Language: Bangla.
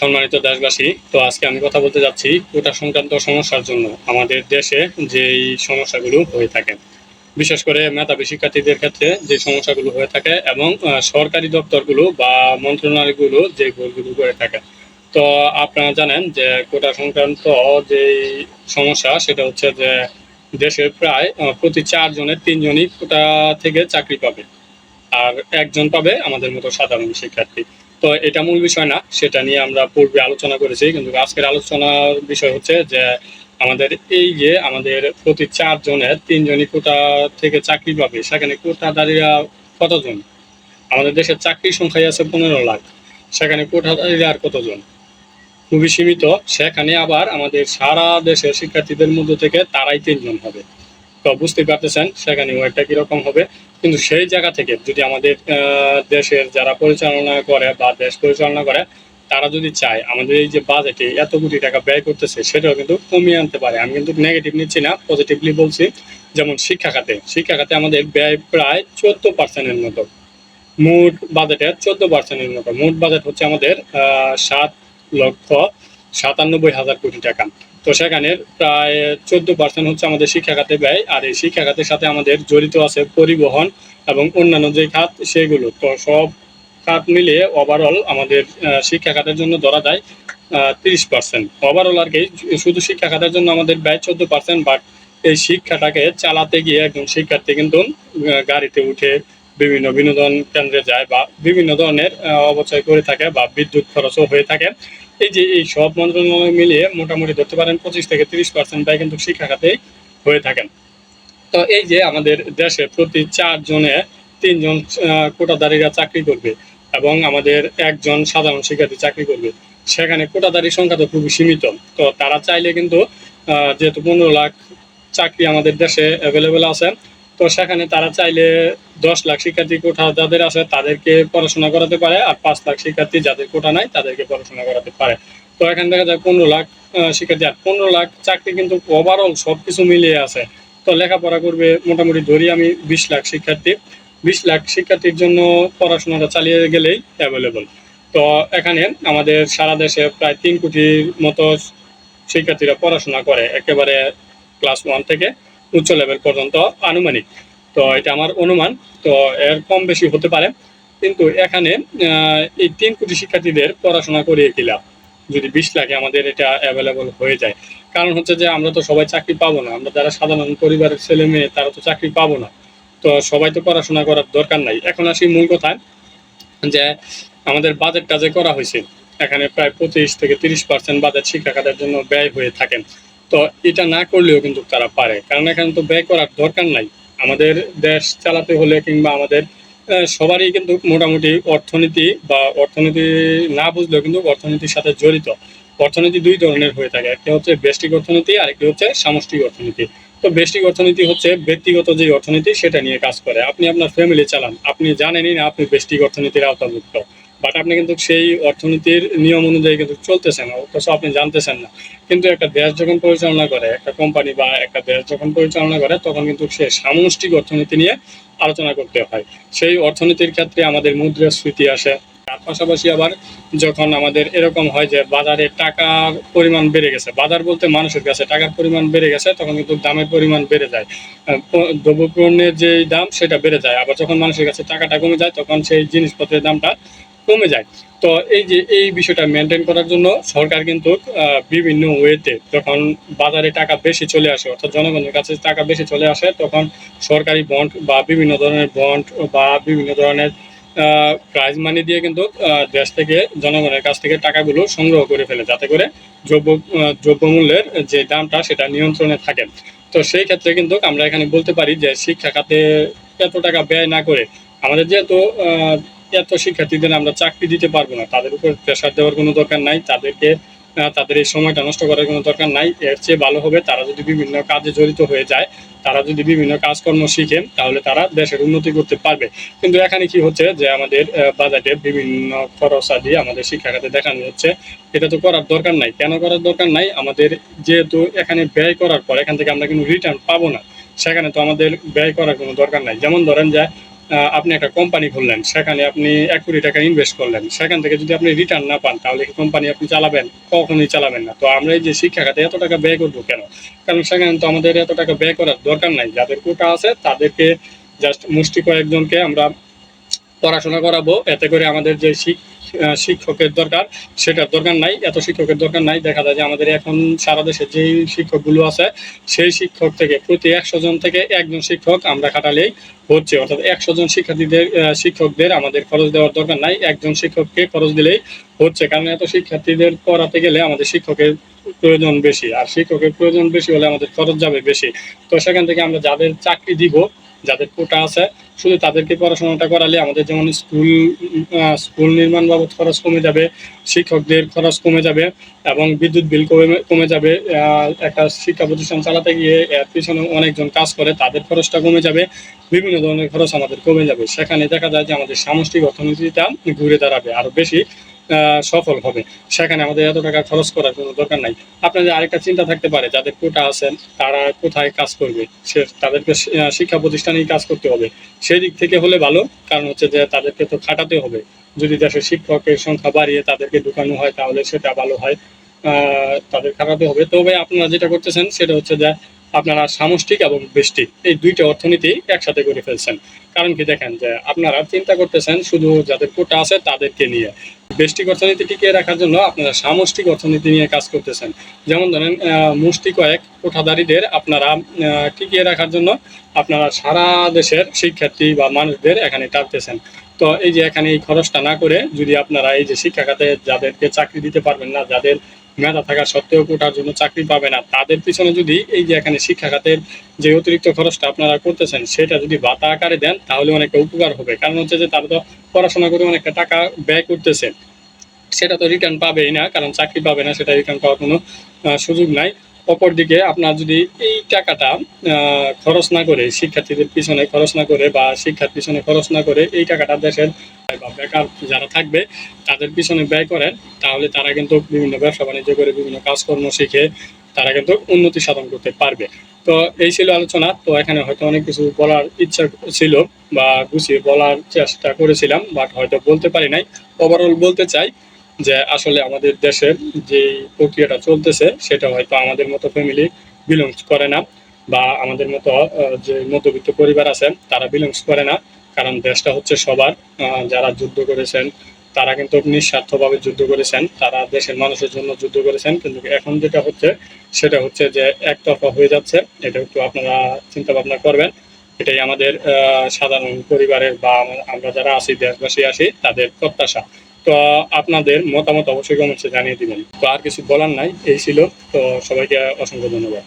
সম্মানিত দেশবাসী, তো আজকে আমি কথা বলতে যাচ্ছি কোটা সংক্রান্ত সমস্যার জন্য, আমাদের দেশে যেই সমস্যাগুলো হয়ে থাকে। বিশেষ করে মেধাবী শিক্ষার্থীদের ক্ষেত্রে যে সমস্যাগুলো হয়ে থাকে এবং সরকারি দপ্তরগুলো বা মন্ত্রণালয়গুলো যে ভুলগুলো করে থাকে। তো আপনারা জানেন যে কোটা সংক্রান্ত যে সমস্যা, সেটা হচ্ছে যে দেশের প্রায় প্রতি চারজনের তিনজনই কোটা থেকে চাকরি পাবে। আর একজন পাবে আমাদের মতো সাধারণ শিক্ষার্থী। তো এটা মূল বিষয় না, সেটা নিয়ে আমরা পূর্বে আলোচনা করেছি, কিন্তু আজকের আলোচনার বিষয় হচ্ছে যে আমাদের এই যে আমাদের প্রতি চারজনের তিনজনই কোটা থেকে চাকরি পাবে, সেখানে কোটাদারীরা কতজন? আমাদের দেশের চাকরির সংখ্যাই আছে পনেরো লাখ, সেখানে কোটাদারীরা আর কতজন? খুবই সীমিত, সেখানে আবার আমাদের সারা দেশের শিক্ষার্থীদের মধ্যে থেকে তারাই তিনজন হবে। তো বুঝতে পারতেছেন সেখানে ওয়েটটা কীরকম হবে। কিন্তু সেই জায়গা থেকে যদি আমাদের দেশের যারা পরিচালনা করে বা দেশ পরিচালনা করে, তারা যদি চায় আমাদের এই যে বাজেটে এত কোটি টাকা ব্যয় করতেছে, সেটাও কিন্তু কমিয়ে আনতে পারে। আমি কিন্তু নেগেটিভ নিচ্ছি না পজিটিভলি বলছি। যেমন শিক্ষা খাতে শিক্ষা খাতে আমাদের ব্যয় প্রায় চোদ্দ পার্সেন্টের মতো। মোট বাজেটের চোদ্দ পার্সেন্টের মতো। মোট বাজেট হচ্ছে আমাদের সাত লক্ষ সাতানব্বই হাজার কোটি টাকা। তো সেখানে প্রায় চোদ্দ পার্সেন্ট হচ্ছে আমাদের শিক্ষা খাতে ব্যয় আর এই শিক্ষা খাতের সাথে আমাদের জড়িত আছে পরিবহন এবং অন্যান্য যে খাত সেগুলো। তো সব খাত মিলিয়ে ওভারঅল আমাদের শিক্ষা খাতের জন্য ধরা যায় তিরিশ পার্সেন্ট ওভারঅল আর কি শুধু শিক্ষা খাতের জন্য আমাদের ব্যয় চোদ্দ পার্সেন্ট বাট এই শিক্ষাটাকে চালাতে গিয়ে একজন শিক্ষার্থী কিন্তু গাড়িতে উঠে বিভিন্ন বিনোদন কেন্দ্রে যায় বা বিভিন্ন ধরনের আহ, অপচয় করে থাকে বা বিদ্যুৎ খরচও হয়ে থাকে। এই যে এই সব মন্ত্রণালয় মিলিয়ে মোটামুটি ধরতে পারেন পঁচিশ থেকে তিরিশ পার্সেন্ট ব্যয় কিন্তু শিক্ষা খাতেই হয়ে থাকেন। তো এই যে আমাদের দেশে প্রতি চারজনে তিনজন কোটাদারীরা চাকরি করবে এবং আমাদের একজন সাধারণ শিক্ষার্থী চাকরি করবে। সেখানে কোটাদারির সংখ্যা তো খুবই সীমিত। তো তারা চাইলে কিন্তু যেহেতু পনেরো লাখ চাকরি আমাদের দেশে অ্যাভেলেবেল আছে তো সেখানে তারা চাইলে দশ লাখ শিক্ষার্থী কোঠা যাদের আছে তাদেরকে পড়াশোনা করাতে পারে, আর পাঁচ লাখ শিক্ষার্থী যাদের কোটা নাই তাদেরকে পড়াশোনা করাতে পারে। তো এখানে দেখা যায় পনেরো লাখ শিক্ষার্থী। আর পনেরো লাখ চাকরি কিন্তু ওভারঅল সব কিছু মিলিয়ে আছে। তো লেখাপড়া করবে মোটামুটি ধরি আমি বিশ লাখ শিক্ষার্থী। বিশ লাখ শিক্ষার্থীর জন্য পড়াশোনাটা চালিয়ে গেলেই অ্যাভেলেবল তো এখানে আমাদের সারা দেশে প্রায় তিন কোটির মতো শিক্ষার্থীরা পড়াশোনা করে, একেবারে ক্লাস ওয়ান থেকে। উচ্চ লেভেল পর্যন্ত আনুমানিক। তো এটা আমার অনুমান, তো এর কম বেশি হতে পারে। কিন্তু এখানে এই তিন কোটি শিক্ষার্থীদের পড়াশোনা করিয়ে কি লাভ? যদি বিশ লাখে আমাদের এটা অ্যাভেলেবল হয়ে যায়। কারণ হচ্ছে যে, আমরা তো সবাই চাকরি পাবো না। আমরা যারা সাধারণ পরিবারের ছেলে মেয়ে, তারা তো চাকরি পাবো না। তো সবাই তো পড়াশোনা করার দরকার নাই। এখন আসি মূল কথা যে আমাদের বাজেটটা যে করা হয়েছে, এখানে প্রায় পঁচিশ থেকে তিরিশ পার্সেন্ট বাজেট শিক্ষা খাতের জন্য ব্যয় হয়ে থাকেন তো এটা না করলেও কিন্তু তারা পারে। কারণ এখানে তো ব্যয় করার দরকার নাই। আমাদের দেশ চালাতে হলে কিংবা আমাদের সবারই কিন্তু মোটামুটি অর্থনীতি বা অর্থনীতি না বুঝলেও কিন্তু অর্থনীতির সাথে জড়িত। অর্থনীতি দুই ধরনের হয়ে থাকে। একটি হচ্ছে ব্যষ্টিক অর্থনীতি আর একটি হচ্ছে সামষ্টিক অর্থনীতি। তো ব্যষ্টিক অর্থনীতি হচ্ছে ব্যক্তিগত যে অর্থনীতি, সেটা নিয়ে কাজ করে। আপনি আপনার ফ্যামিলি চালান। আপনি জানেনই না আপনি ব্যষ্টিক অর্থনীতির আওতাভুক্ত। বাট আপনি কিন্তু সেই অর্থনীতির নিয়ম অনুযায়ী কিন্তু চলতেছেন, অথচ আপনি জানতেছেন না। কিন্তু একটা দেশ যখন পরিচালনা করে, একটা কোম্পানি বা একটা দেশ যখন পরিচালনা করে, তখন কিন্তু সে সামষ্টিক অর্থনীতি নিয়ে আলোচনা করতে হয়। সেই অর্থনীতির ক্ষেত্রে আমাদের মুদ্রাস্ফীতি আসে। তার পাশাপাশি আবার যখন আমাদের এরকম হয় যে বাজারে টাকার পরিমাণ বেড়ে গেছে, বাজার বলতে মানুষের কাছে টাকার পরিমাণ বেড়ে গেছে, তখন কিন্তু দামের পরিমাণ বেড়ে যায়। দ্রব্যপণ্যের যে দাম, সেটা বেড়ে যায়। আবার যখন মানুষের কাছে টাকাটা কমে যায়, তখন সেই জিনিসপত্রের দামটা কমে যায়। তো এই যে, এই বিষয়টা মেনটেন করার জন্য সরকার কিন্তু বিভিন্ন ওয়েতে যখন বাজারে টাকা বেশি চলে আসে, অর্থাৎ জনগণের কাছে টাকা বেশি চলে আসে, তখন সরকারি বন্ড বা বিভিন্ন ধরনের বন্ড বা বিভিন্ন ধরনের প্রাইজ মানি দিয়ে কিন্তু দেশ থেকে জনগণের কাছ থেকে টাকাগুলো সংগ্রহ করে ফেলে, যাতে করে দ্রব্য দ্রব্যমূল্যের যে দামটা সেটা নিয়ন্ত্রণে থাকে। তো সেই ক্ষেত্রে কিন্তু আমরা এখানে বলতে পারি যে, শিক্ষা খাতে এত টাকা ব্যয় না করে আমাদের যেহেতু এত শিক্ষার্থীদের আমরা চাকরি দিতে পারব না। তাদের উপর প্রেশার দেওয়ার কোনো দরকার নাই। তাদেরকে তাদের এই সময়টা নষ্ট করার কোনো দরকার নাই। এর চেয়ে ভালো হবে তারা যদি বিভিন্ন কাজে জড়িত হয়ে যায়, তারা যদি বিভিন্ন কাজকর্ম শিখে, তাহলে তারা দেশের উন্নতি করতে পারবে। কিন্তু এখানে কি হচ্ছে যে আমাদের বাজেটে বিভিন্ন খরচ আদি আমাদের শিক্ষা খাতে দেখানো হচ্ছে। এটা তো করার দরকার নাই। কেন করার দরকার নাই? আমাদের যেহেতু এখানে ব্যয় করার পর এখান থেকে আমরা কিন্তু রিটার্ন পাবো না। সেখানে তো আমাদের ব্যয় করার কোনো দরকার নাই। যেমন ধরেন যে আপনি একটা কোম্পানি খুললেন সেখানে আপনি এক কোটি টাকা ইনভেস্ট করলেন। সেখান থেকে যদি আপনি রিটার্ন না পান তাহলে কোম্পানি আপনি চালাবেন? কখনোই চালাবেন না। তো আমরা এই যে শিক্ষা খাতে এত টাকা ব্যয় করব কেন? কারণ সেখানে তো আমাদের এত টাকা ব্যয় করার দরকার নাই। যাদের কোটা আছে তাদেরকে জাস্ট মুষ্টি কয়েকজনকে আমরা পড়াশোনা করাবো। এতে করে আমাদের যে শিক- আহ, শিক্ষকের দরকার, সেটার দরকার নাই, এত শিক্ষকের দরকার নাই। দেখা যায় যে আমাদের এখন সারা দেশে যেই শিক্ষকগুলো আছে, সেই শিক্ষক থেকে প্রতি একশো জন থেকে একজন শিক্ষক আমরা খাটালেই হচ্ছে। অর্থাৎ একশো জন শিক্ষার্থীদের শিক্ষকদের আমাদের খরচ দেওয়ার দরকার নাই, একজন শিক্ষককে খরচ দিলেই হচ্ছে। কারণ এত শিক্ষার্থীদের পড়াতে গেলে আমাদের শিক্ষকের প্রয়োজন বেশি, আর শিক্ষকের প্রয়োজন বেশি হলে আমাদের খরচ যাবে বেশি। তো সেখান থেকে আমরা যাদের চাকরি দিব যাদের কোটা আছে, শুধু তাদেরকে পড়াশোনাটা করালে আমাদের যেমন স্কুল স্কুল নির্মাণ বাবদ খরচ কমে যাবে, শিক্ষকদের খরচ কমে যাবে এবং বিদ্যুৎ বিল কমে কমে যাবে একটা শিক্ষা প্রতিষ্ঠান চালাতে গিয়ে এর পিছনে অনেকজন কাজ করে, তাদের খরচটা কমে যাবে, বিভিন্ন ধরনের খরচ আমাদের কমে যাবে। সেখানে দেখা যায় যে আমাদের সামষ্টিক অর্থনীতিটা ঘুরে দাঁড়াবে আরও বেশি। সফল হবে। সেখানে আমাদের এত টাকা খরচ করার কোনো দরকার নাই। আপনাদের আরেকটা চিন্তা থাকতে পারে, যাদের কোটা আছেন, তারা কোথায় কাজ করবে? সে, তাদেরকে শিক্ষা প্রতিষ্ঠানেই কাজ করতে হবে। সেই দিক থেকে হলে ভালো, কারণ হচ্ছে যে তাদেরকে তো খাটাতে হবে। যদি দেশের শিক্ষকের সংখ্যা বাড়িয়ে তাদেরকে ঢুকানো হয়, তাহলে সেটা ভালো হয়। তাদের খাটাতে হবে। তবে আপনারা যেটা করতেছেন, সেটা হচ্ছে যে আপনারা সামষ্টিক এবং বেষ্টিক এই দুইটা অর্থনীতি একসাথে করে ফেলছেন। কারণ কি দেখেন যে, আপনারা চিন্তা করতেছেন শুধু যাদের কোটা আছে তাদেরকে নিয়ে। বেষ্টিক অর্থনীতি টিকিয়ে রাখার জন্য আপনারা সামষ্টিক অর্থনীতি নিয়ে কাজ করতেছেন। যেমন ধরেন মুষ্টি কয়েক কোঠাদারীদের আপনারা টিকিয়ে রাখার জন্য আপনারা সারা দেশের শিক্ষার্থী বা মানুষদের এখানে টানতেছেন। তো এই যে এখানে এই খরচটা না করে যদি আপনারা এই যে শিক্ষা খাতে যাদেরকে চাকরি দিতে পারবেন না, যাদের মেধা থাকা সত্ত্বেও কোটার জন্য চাকরি পাবে না। তাদের পিছনে যদি এই যে এখানে শিক্ষা খাতের যে অতিরিক্ত খরচটা আপনারা করতেছেন, সেটা যদি ভাতা আকারে দেন, তাহলে অনেকটা উপকার হবে। কারণ হচ্ছে যে তারা তো পড়াশোনা করে অনেকটা টাকা ব্যয় করতেছে। সেটা তো রিটার্ন পাবেই না, কারণ চাকরি পাবে না, সেটা রিটার্ন পাওয়ার কোনো সুযোগ নাই। অপরদিকে আপনার যদি এই টাকাটা খরচ না করে, শিক্ষার্থীদের পিছনে খরচ না করে বা শিক্ষার পিছনে খরচ না করে এই টাকাটা দেশের বা বেকার যারা থাকবে, তাদের পিছনে ব্যয় করেন, তাহলে তারা কিন্তু বিভিন্ন ব্যবসা বাণিজ্য করে বিভিন্ন কাজকর্ম শিখে তারা কিন্তু উন্নতি সাধন করতে পারবে। তো এই ছিল আলোচনা। তো এখানে হয়তো অনেক কিছু বলার ইচ্ছা ছিল বা গুছিয়ে বলার চেষ্টা করেছিলাম, বাট হয়তো বলতে পারি নাই। ওভারঅল বলতে চাই যে আসলে আমাদের দেশের যে প্রক্রিয়াটা চলতেছে, সেটা হয়তো আমাদের মতো ফ্যামিলি বিলংস করে না বা আমাদের মতো যে মধ্যবিত্ত পরিবার আছে, তারা বিলংস করে না। কারণ দেশটা হচ্ছে সবার যারা যুদ্ধ করেছেন, তারা কিন্তু নিঃস্বার্থভাবে যুদ্ধ করেছেন, তারা দেশের মানুষের জন্য যুদ্ধ করেছেন। কিন্তু এখন যেটা হচ্ছে, সেটা হচ্ছে যে একতরফা হয়ে যাচ্ছে। এটা একটু আপনারা চিন্তা ভাবনা করবেন। এটাই আমাদের সাধারণ পরিবারের বা আমরা- আমরা যারা আছি, দেশবাসী আছি, তাদের প্রত্যাশা। তো আপনাদের মতামত অবশ্যই কমেন্টসে জানিয়ে দিবেন। তো আর কিছু বলার নাই, এই ছিল। তো সবাইকে অসংখ্য ধন্যবাদ।